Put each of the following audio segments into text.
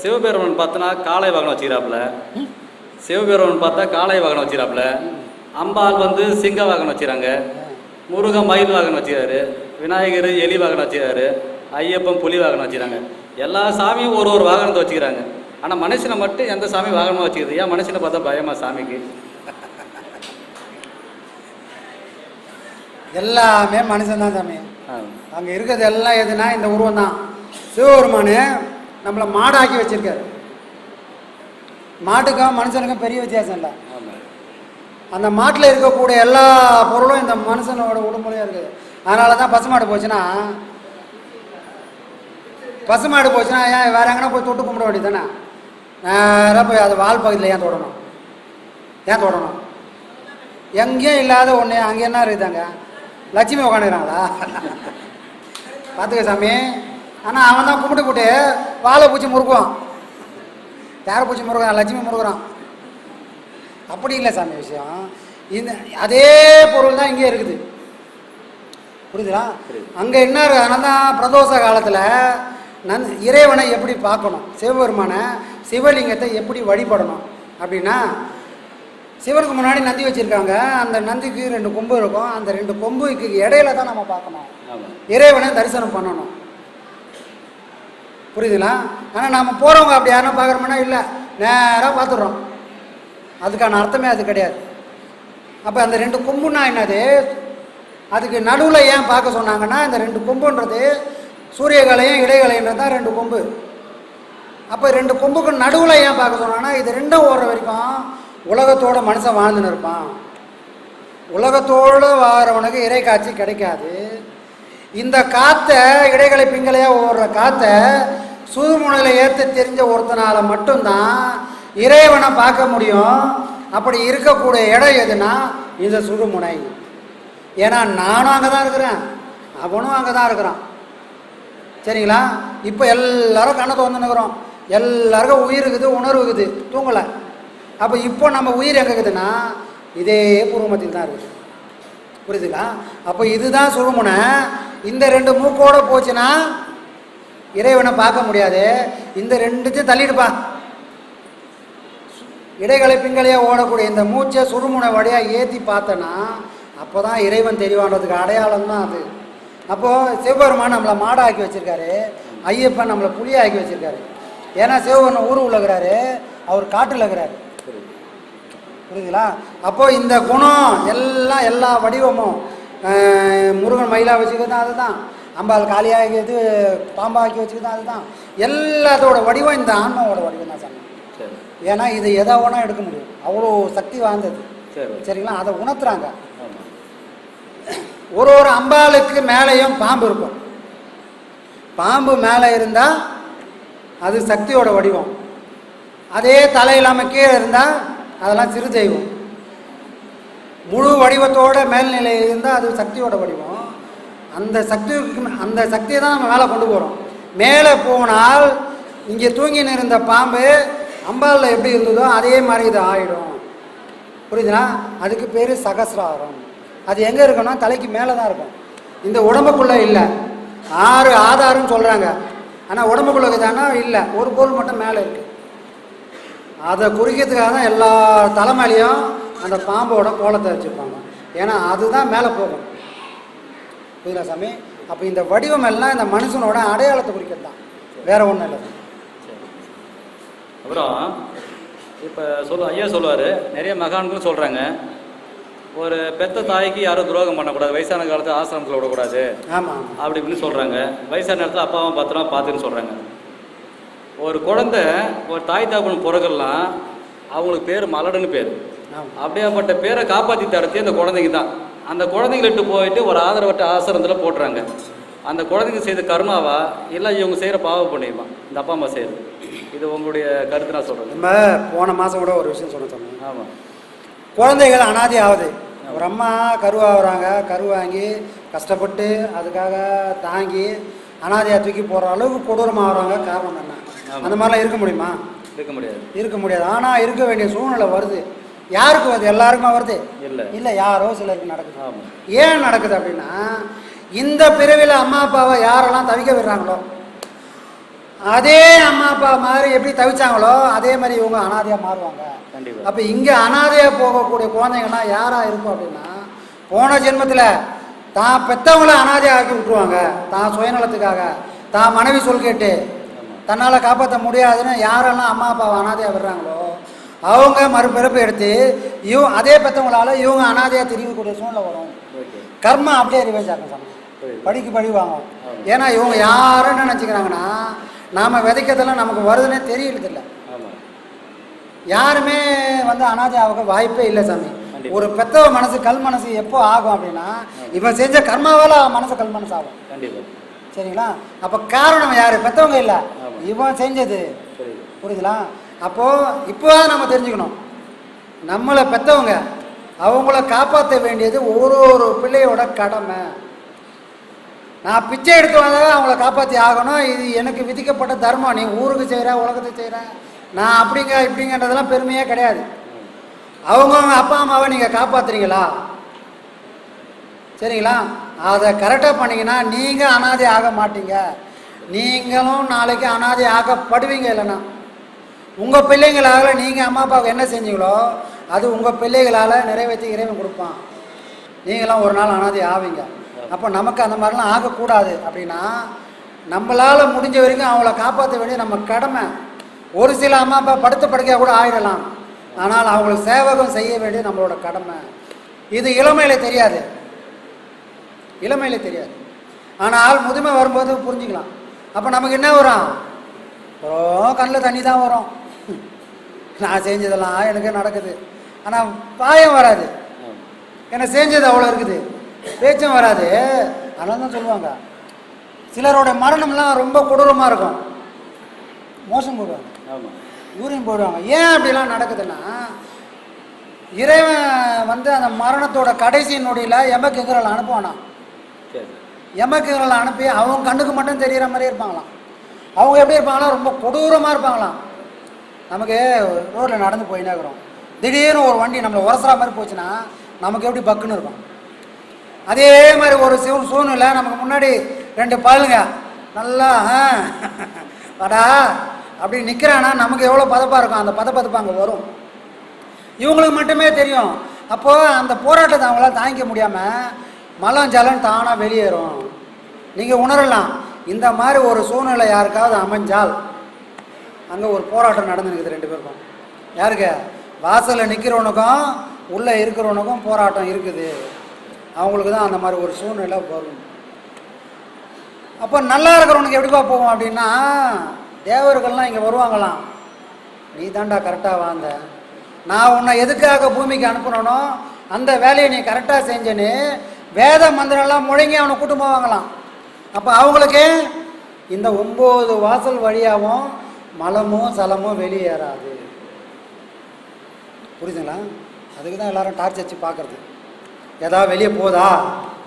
சிவபெருமன் பார்த்தோன்னா காளை வாகனம் வச்சுக்கிறாப்புல. சிவபெருமன் பார்த்தா காளை வாகனம் வச்சுக்கிறாப்புல. அம்பாள் வந்து சிங்க வாகனம் வச்சுக்கிறாங்க. முருகன் மயில் வாகனம் வச்சுக்கிறாரு. விநாயகர் எலி வாகனம் வச்சுக்கிறாரு. ஐயப்பன் புலி வாகனம் வச்சுக்கிறாங்க. எல்லா சாமியும் ஒரு ஒரு வாகனத்தை வச்சுக்கிறாங்க. ஆனால் மனுஷனை மட்டும் எந்த சாமி வாகனமாக வச்சுக்கிறது? ஏன் மனுஷனை பார்த்தா பயமா சாமிக்கு? எல்லாமே மனுஷன் தான் சாமி அங்கே இருக்கிறது எல்லாம் எதுனா இந்த உருவம் தான் சிவபெருமானு நம்மளை மாடாக்கி வச்சிருக்காரு. மாட்டுக்கும் மனுஷனுக்கும் பெரிய வித்தியாசம் இல்லை. அந்த மாட்டில் இருக்கக்கூடிய எல்லா பொருளும் இந்த மனுஷனோட உடம்புலையும் இருக்குது அதனால தான் பசுமாடு போச்சுன்னா பசுமாடு போச்சுன்னா ஏன் வேற எங்கன்னா போய் தொட்டு கும்பிட வேண்டியது தானே நேராக போய் அது வால் பகுதியில் ஏன் தொடணும்? ஏன் தொடணும்? எங்கேயும் இல்லாத ஒன்று அங்கே என்ன இருக்குதாங்க? லட்சுமி உட்காந்துக்கிறாங்களா பார்த்துக்க சாமி. ஆனால் அவன் தான் கும்பிட்டு போட்டு வாழை பூச்சி முறுக்குவான். யாரை பூச்சி முருகிறான் லட்சுமி முருகிறான் அப்படி இல்லை சாமி விஷயம். இந்த அதே பொருள் தான் இங்கே இருக்குது. புரியுதுங்களா? புரியுது. அங்கே என்ன அதனால தான் பிரதோஷ காலத்தில் நன் இறைவனை எப்படி பார்க்கணும்? சிவபெருமானை சிவலிங்கத்தை எப்படி வழிபடணும்? அப்படின்னா சிவனுக்கு முன்னாடி நந்தி வச்சுருக்காங்க. அந்த நந்திக்கு ரெண்டு கொம்பு இருக்கும். அந்த ரெண்டு கொம்புக்கு இடையில தான் நம்ம பார்க்கணும். இறைவனை தரிசனம் பண்ணணும். புரியுதுங்களா? ஆனால் நாம் போகிறவங்க அப்படி யாரும் பார்க்குறோம்னா இல்லை. நேராக பார்த்துடுறோம் அதுக்கான அர்த்தமே அது கிடையாது. அப்போ அந்த ரெண்டு கொம்புன்னா என்னது? அதுக்கு நடுவில் ஏன் பார்க்க சொன்னாங்கன்னா இந்த ரெண்டு கொம்புன்றது சூரியகலையும் இடைகலைன்றது தான் ரெண்டு கொம்பு. அப்போ ரெண்டு கொம்புக்கு நடுவில் ஏன் பார்க்க சொன்னாங்கன்னா இது ரெண்டும் ஓடுற வரைக்கும் உலகத்தோட மனுஷன் வாழ்ந்துன்னு இருப்பான். உலகத்தோடு வாழ்கிறவனுக்கு இறை காட்சி கிடைக்காது. இந்த காற்றை இடைகளை பிங்களையாக ஓடுற காற்றை சூதுமுனையில் ஏற்ற தெரிஞ்ச ஒருத்தனால மட்டும்தான் இறைவனை பார்க்க முடியும். அப்படி இருக்கக்கூடிய இடம் எதுனா இந்த சுடுமுனை. ஏன்னா நானும் அங்கே தான் இருக்கிறேன். அவனும் அங்கே தான் இருக்கிறான். சரிங்களா? இப்போ எல்லாரும் கண்ணை திறந்துன்னுக்குறோம் எல்லாருக்கும் உயிர் இருக்குது உணர்வு இருக்குது. தூங்கலை. அப்போ இப்போ நம்ம உயிர் எங்கே இருக்குதுன்னா இதே பூர்வமத்தில் தான் இருக்குது. புரியுதுங்களா? அப்போ இதுதான் சுழுமுனை இந்த ரெண்டு மூக்கோட போச்சுன்னா இறைவனை பார்க்க முடியாது. இந்த ரெண்டுத்தையும் தள்ளிடுப்பா. இடைகளை பிங்களையாக ஓடக்கூடிய இந்த மூச்சை சுடுமுனை வழியாக ஏற்றி பார்த்தனா அப்போ தான் இறைவன் தெரியவான்றதுக்கு அடையாளம் தான் அது. அப்போது சிவபெருமான் நம்மளை மாடாக்கி வச்சுருக்காரு. ஐயப்பன் நம்மளை புளியாக்கி வச்சுருக்காரு. ஏன்னா சிவபெருமான் ஊர் உள்ளகிறாரு அவர் காட்டில் இருக்கிறாரு. புரியுதுங்களா? அப்போது இந்த குணம் எல்லாம் எல்லா வடிவமும் முருகன் மயிலா வச்சுக்கிறது அதுதான். அம்பாள் காளியாகிறது பாம்பாக்கி வச்சுக்கிறது அதுதான். எல்லாத்தோட வடிவம் இந்த ஆன்மாவோட வடிவம் தான் சரி. ஏன்னா இது எதை வேணால் எடுக்க முடியும். அவ்வளோ சக்தி வாய்ந்தது. சரி சரிங்களா? அதை உணர்த்துறாங்க. ஒரு ஒரு அம்பாளுக்கு மேலேயும் பாம்பு இருக்கும். பாம்பு மேலே இருந்தால் அது சக்தியோட வடிவம். அதே தலை இல்லாமல் கீழே இருந்தால் அதெல்லாம் சிறு தெய்வம் முழு வடிவத்தோட மேல்நிலை இருந்தால் அது சக்தியோட வடிவம். அந்த சக்திக்கு அந்த சக்தியை தான் நம்ம மேலே கொண்டு போகிறோம் மேலே போனால் இங்கே தூங்கின்னு இருந்த பாம்பு அம்பாலில் எப்படி இருந்ததோ அதே மாதிரி இது ஆகிடும் புரியுதுனா? அதுக்கு பேர் சகசிராரம். அது எங்கே இருக்குன்னா தலைக்கு மேலே தான் இருக்கும். இந்த உடம்புக்குள்ளே இல்லை. ஆறு ஆதாரம் சொல்கிறாங்க ஆனால் உடம்புக்குள்ளே தானா இல்லை. ஒரு பொருள் மட்டும் மேலே இருக்குது அதை குறிக்கிறதுக்காக தான் எல்லா தலைமையிலையும் அந்த பாம்போட கோலத்தை வச்சுருப்பாங்க ஏன்னா அதுதான் மேலே போகும். புரியுதா சாமி அப்போ இந்த வடிவம் எல்லாம் இந்த மனுஷனோட அடையாளத்தை குறிக்கிறது? தான் வேற ஒன்றும் இல்லை. அப்புறம் இப்போ சொல்ல ஐயா சொல்லுவார் நிறைய மகான்களும் சொல்கிறாங்க ஒரு பெத்த தாய்க்கு யாரும் துரோகம் பண்ணக்கூடாது வயசான காலத்தில் ஆசிரமத்தில் விடக்கூடாது. ஆமாம் அப்படி இப்படின்னு சொல்கிறாங்க வயசான நேரத்தில் அப்பாவும் பத்திரமா பார்த்துன்னு சொல்கிறாங்க ஒரு குழந்தை ஒரு தாய் தாப்பன் பிறகுலாம் அவங்களுக்கு பேர் மலடுன்னு பேர். அப்படியாப்பட்ட பேரை காப்பாற்றி தரத்தே அந்த குழந்தைங்க தான் அந்த குழந்தைங்களிட்டு போயிட்டு ஒரு ஆதரவற்ற ஆசிரமத்தில் போட்டுறாங்க. அந்த குழந்தைங்க செய்த கர்மாவா? இல்லை இவங்க செய்கிற பாவ புண்ணியமா? இந்த அப்பா அம்மா செய்யுது இது உங்களுடைய கருத்து நான் சொல்கிறேன் நம்ம போன மாதம் கூட ஒரு விஷயம் சொன்ன சொன்னேன் ஆமாம் குழந்தைகள் அனாதி ஆகுது. ஒரு அம்மா கருவாகிறாங்க கரு வாங்கி கஷ்டப்பட்டு அதுக்காக தாங்கி அனாதையாக தூக்கி போகிற அளவுக்கு கொடூரமாகறாங்க காரணம் என்ன. அந்த மாதிரிலாம் இருக்க முடியுமா? இருக்க முடியாது. இருக்க முடியாது. ஆனால் இருக்க வேண்டிய சூழ்நிலை வருது. யாருக்கு வருது எல்லாருக்குமா வருது? இல்லை. இல்லை யாரோ சிலருக்கு நடக்குது. ஏன் நடக்குது அப்படின்னா இந்த பிறவியில் அம்மா அப்பாவை யாரெல்லாம் தவிக்க விடுறாங்களோ அதே அம்மா அப்பா மாதிரி எப்படி தவிச்சாங்களோ அதே மாதிரி இவங்க அனாதையாக மாறுவாங்க. அப்போ இங்கே அனாதையாக போகக்கூடிய குழந்தைங்கன்னா யாராக இருக்கும் அப்படின்னா போன ஜென்மத்தில் தான் பெற்றவங்கள அனாதையாக ஆக்கி விட்டுருவாங்க. தான் சுயநலத்துக்காக. தான் மனைவி சொல் கேட்டு தன்னால் காப்பாற்ற முடியாதுன்னு யாரெல்லாம் அம்மா அப்பாவை அனாதையாக விடுறாங்களோ அவங்க மறுபிறப்பு எடுத்து இவ அதே பெற்றவங்களால இவங்க அனாதையாக தெரியக்கூடிய சூழ்நிலை வரும். கர்மா அப்படியே ரிவேஞ்ச் ஆகும் புரியுது. படிக்கு படி வாங்கும். ஏன்னா இவங்க யாரும் நினச்சிக்கிறாங்கன்னா நாம் விதைக்கிறதெல்லாம் நமக்கு வருதுன்னே தெரியறதில்ல. யாருமே வந்து அனாதை ஆக வாய்ப்பே இல்லை சாமி. ஒரு பெத்தவ மனசு கல் மனசு எப்போ ஆகும் அப்படின்னா இவன் செஞ்ச கர்மாவால மனசு கல் மனசு ஆகும். சரிங்களா? அப்போ காரணம் யாரு? பெத்தவங்க இல்லை. இவன் செஞ்சது. புரியுது. புரியுதுங்களா? அப்போது இப்போ தான் நம்ம தெரிஞ்சுக்கணும். நம்மளை பெற்றவங்க அவங்கள காப்பாற்ற வேண்டியது ஒரு ஒரு பிள்ளையோட கடமை. நான் பிச்சை எடுத்து வந்தாலும் அவங்கள காப்பாற்றி ஆகணும். இது எனக்கு விதிக்கப்பட்ட தர்மம். நீ ஊருக்கு செய்கிற உலகத்தை செய்கிற நான் அப்படிங்க இப்படிங்கன்றதெல்லாம் பெருமையே கிடையாது. அவங்கவுங்க அப்பா அம்மாவை நீங்கள் காப்பாற்றுறீங்களா சரிங்களா? அதை கரெக்டாக பண்ணிங்கன்னா நீங்கள் அனாதை ஆக மாட்டீங்க. நீங்களும் நாளைக்கு அனாதை ஆகப்படுவீங்க இல்லைன்னா. உங்கள் பிள்ளைங்களால் நீங்கள் அம்மா அப்பாவுக்கு என்ன செஞ்சீங்களோ அது உங்கள் பிள்ளைகளால் நிறைவேற்றி இறைவன் கொடுப்பான். நீங்களாம் ஒரு நாள் அனாதை ஆவீங்க. அப்போ நமக்கு அந்த மாதிரிலாம் ஆகக்கூடாது. அப்படின்னா நம்மளால் முடிஞ்ச வரைக்கும் அவங்கள காப்பாற்ற வேண்டிய நம்ம கடமை. ஒரு சில அம்மா அப்பா படுத்த படுக்கையாக கூட ஆயிடலாம். ஆனால் அவங்களுக்கு சேவகம் செய்ய வேண்டிய நம்மளோட கடமை. இது இளமையில் தெரியாது. இளமையில் தெரியாது. ஆனால் முதுமை வரும்போது புரிஞ்சுக்கலாம். அப்போ நமக்கு என்ன வரும்? அப்புறம் கண்ணில் தண்ணி தான் வரும். நான் செஞ்சதெல்லாம் எனக்கு நடக்குது. ஆனால் பாயம் வராது. ஏன்னா செஞ்சது அவ்வளோ இருக்குது. பேச்சும் வராது. அதனால தான் சொல்லுவாங்க. சிலரோட மரணம்லாம் ரொம்ப கொடூரமாக இருக்கும். மோசம் போடுவாங்க. யூரின் போடுவாங்க. ஏன் அப்படிலாம் நடக்குதுன்னா இறைவன் வந்து அந்த மரணத்தோட கடைசி நொடியில் எமக்குங்கிறல அனுப்புவானா? சரி. எமக்குங்களை அனுப்பி அவங்க கண்ணுக்கு மட்டும் தெரிகிற மாதிரி இருப்பாங்களாம். அவங்க எப்படி இருப்பாங்களா ரொம்ப கொடூரமாக இருப்பாங்களாம். நமக்கு ரோட்டில் நடந்து போயினே இருக்கிறோம். திடீர்னு ஒரு வண்டி நம்மளை உரசுற மாதிரி போச்சுன்னா நமக்கு எப்படி பக்குன்னு இருக்கும்? அதே மாதிரி ஒரு சிவன் சூழ்நிலை நமக்கு முன்னாடி ரெண்டு பல்லுங்க. நல்லா ஆ, வாடா அப்படி நிற்கிறான்னா நமக்கு எவ்வளோ பதப்பாக இருக்கும்? அந்த பதப்பதப்பு அங்கே வரும். இவங்களுக்கு மட்டுமே தெரியும். அப்போது அந்த போராட்டத்தை அவங்களால தாங்கிக்க முடியாமல் மலம் ஜலம் தானாக வெளியேறும். நீங்கள் உணரலாம். இந்த மாதிரி ஒரு சூழ்நிலை யாருக்காவது அமைஞ்சால் அங்கே ஒரு போராட்டம் நடந்துருக்குது ரெண்டு பேருக்கும். யாருக்கு? வாசலில் நிற்கிறவனுக்கும் உள்ளே இருக்கிறவனுக்கும் போராட்டம் இருக்குது. அவங்களுக்கு தான் அந்த மாதிரி ஒரு சூழ்நிலை வரும். அப்போ நல்லா இருக்கிறவனுக்கு எப்படிப்பா போவோம் அப்படின்னா தேவர்கள்லாம் இங்கே வருவாங்களாம். நீ தாண்டா கரெக்டாக வாழ்ந்த. நான் உன்னை எதுக்காக பூமிக்கு அனுப்புனனோ அந்த வேலையை நீ கரெக்டாக செஞ்சேன்னு வேத மந்திரம்லாம் முழங்கி அவனை கூட்டு போவாங்களாம். அப்போ அவங்களுக்கு இந்த ஒம்பது வாசல் வழியாகவும் மலமும் சலமோ வெளியேறாது. புரியுதுங்களா? அதுக்கு தான் எல்லோரும் டார்ச் வச்சு பார்க்குறது. எதாவது வெளியே போதா?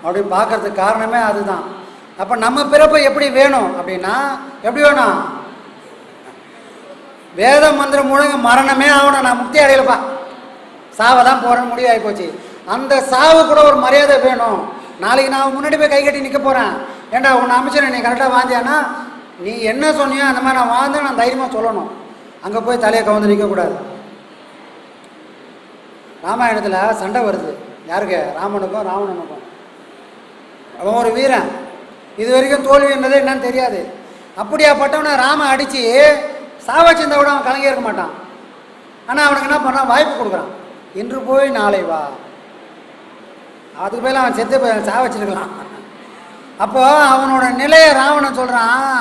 அப்படின்னு பார்க்கறதுக்கு காரணமே அதுதான். அப்போ நம்ம பிறப்பு எப்படி வேணும் அப்படின்னா எப்படி வேணும்? வேத மந்திரம் மூலம் மரணமே ஆகணும். நான் முக்தி அடையலப்பா சாவை தான் போகிறேன்னு முடிவு போச்சு. அந்த சாவு கூட ஒரு மரியாதை வேணும். நாளைக்கு நான் முன்னாடி போய் கை கட்டி நிற்க போகிறேன் ஏண்டா உன்னை அமைச்சர் நீ கரெக்டாக வாழ்ந்தியானா நீ என்ன சொன்னியோ அந்த மாதிரி நான் வாழ்ந்தேன் நான் தைரியமாக சொல்லணும். அங்கே போய் தலையை கவுந்து நிற்கக்கூடாது ராமாயணத்தில் சண்டை வருது. யாருக்கு? ராமனுக்கும் ராவணனுக்கும். அவன் ஒரு வீரன். இது வரைக்கும் தோல்வின்றதே என்னன்னு தெரியாது. அப்படியாப்பட்டவனை ராம அடித்து சாவச்சிருந்தா கூட அவன் கலங்கி இருக்க மாட்டான். ஆனால் அவனுக்கு என்ன பண்ணான்? வாய்ப்பு கொடுக்குறான். இன்று போய் நாளை வா. அதுக்கு மேலே அவன் செத்து போய் சாவ அப்போது அவனோட நிலையை ராவணன் சொல்கிறான்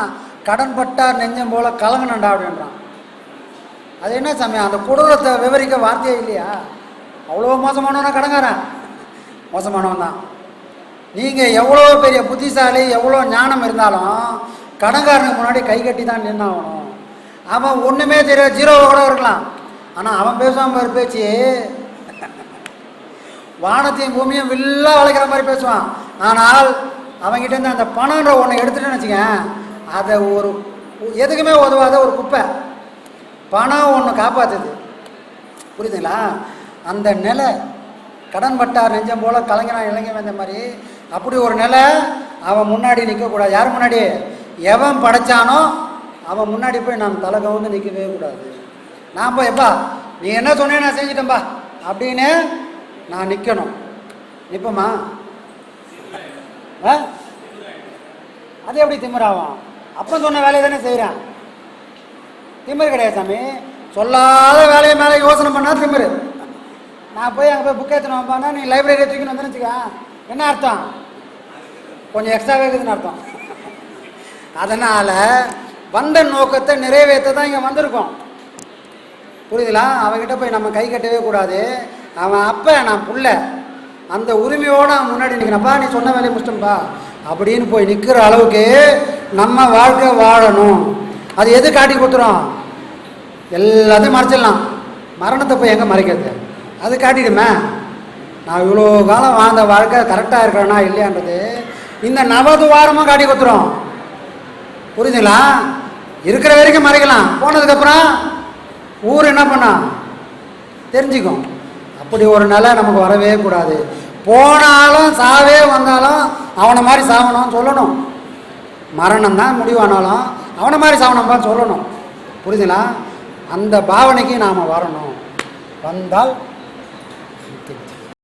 கடன் பட்டார் நெஞ்சம் போல கலங்கனண்டா அப்படின்றான். அது என்ன சமயம் அந்த கொடூரத்தை விவரிக்க வார்த்தையே இல்லையா? அவ்வளோ மோசமானவனா கடங்காரன்? மோசமானவன் தான் நீங்கள் எவ்வளோ பெரிய புத்திசாலி எவ்வளோ ஞானம் இருந்தாலும் கடன்காரனுக்கு முன்னாடி கை கட்டி தான் நின்னாகணும். அவன் ஒன்றுமே தெரியாது ஜீரோவை கூட இருக்கலாம். ஆனால் அவன் பேசுவான் மாதிரி பேச்சு வானத்தையும் பூமியும் வில்லா வளைக்கிற மாதிரி பேசுவான். ஆனால் அவன்கிட்ட இருந்து அந்த பணம்ன்ற ஒன்று எடுத்துட்டேன்னு வச்சுக்கேன் அதை ஒரு எதுக்குமே உதவாத ஒரு குப்பை. பணம் ஒன்று காப்பாற்றுது புரியுதுங்களா? அந்த நிலை கடன் பட்டார் நெஞ்சம் போல் கலைஞனா இளைஞன் வந்த மாதிரி அப்படி ஒரு நிலை அவன் முன்னாடி நிற்கக்கூடாது யார் முன்னாடி? எவன் படைச்சானோ அவன் முன்னாடி போய் நாம் தலை கவுந்து நிற்கவே கூடாது. நான் போய் எப்பா நீ என்ன சொன்னே நான் செஞ்சிட்டேன்பா. அப்படின்னு நான் நிற்கணும் நிற்போமா ஆ? அது எப்படி திமிராகும் அப்போ சொன்ன வேலையை தானே செய்கிறான் திமிர் கிடையாது சாமி. சொல்லாத வேலையை மேலே யோசனை பண்ணா திமிர். நான் போய் அங்கே போய் புக் ஏற்றணும் வைப்பானா நீ லைப்ரரி தூக்கின்னு வந்து என்ன அர்த்தம்? கொஞ்சம் எக்ஸ்ட்ராவே இருக்குதுன்னு அர்த்தம். அதனால் வந்த நோக்கத்தை நிறைவேற்ற தான் இங்கே வந்திருக்கோம். புரியுதுங்களா அவன்கிட்ட போய் நம்ம கை கட்டவே கூடாது. அவன் அப்போ நான் புள்ள. அந்த உரிமையோடு முன்னாடி நிற்கிறப்பா நீ சொன்ன வேலையை முடிச்சிட்டம்பா அப்படின்னு போய் நிற்கிற அளவுக்கு நம்ம வாழ்க்கை வாழணும். அது எது காட்டி கொடுத்துரும் எல்லாத்தையும் மறைச்சிடலாம். மரணத்தை போய் எங்கே மறைக்கிறது? அது காட்டிடுமே. நான் இவ்வளோ காலம் வாழ்ந்த வாழ்க்கை கரெக்டாக இருக்கிறேனா இல்லையான்றது இந்த நவதுவாரமும் காட்டி கொடுத்துரும் புரிஞ்சுங்களா? இருக்கிற வரைக்கும் மறைக்கலாம். போனதுக்கப்புறம் ஊர் என்ன பண்ணா? தெரிஞ்சுக்கும். அப்படி ஒரு நிலை நமக்கு வரவே கூடாது. போனாலும் சாவே வந்தாலும் அவனை மாதிரி சாகணும்னு சொல்லணும். மரணம் தான் முடிவானாலும் அவனை மாதிரி சாகணும்பான்னு சொல்லணும். புரியுதுங்களா அந்த பாவனைக்கு நாம் வரணும். வந்தால்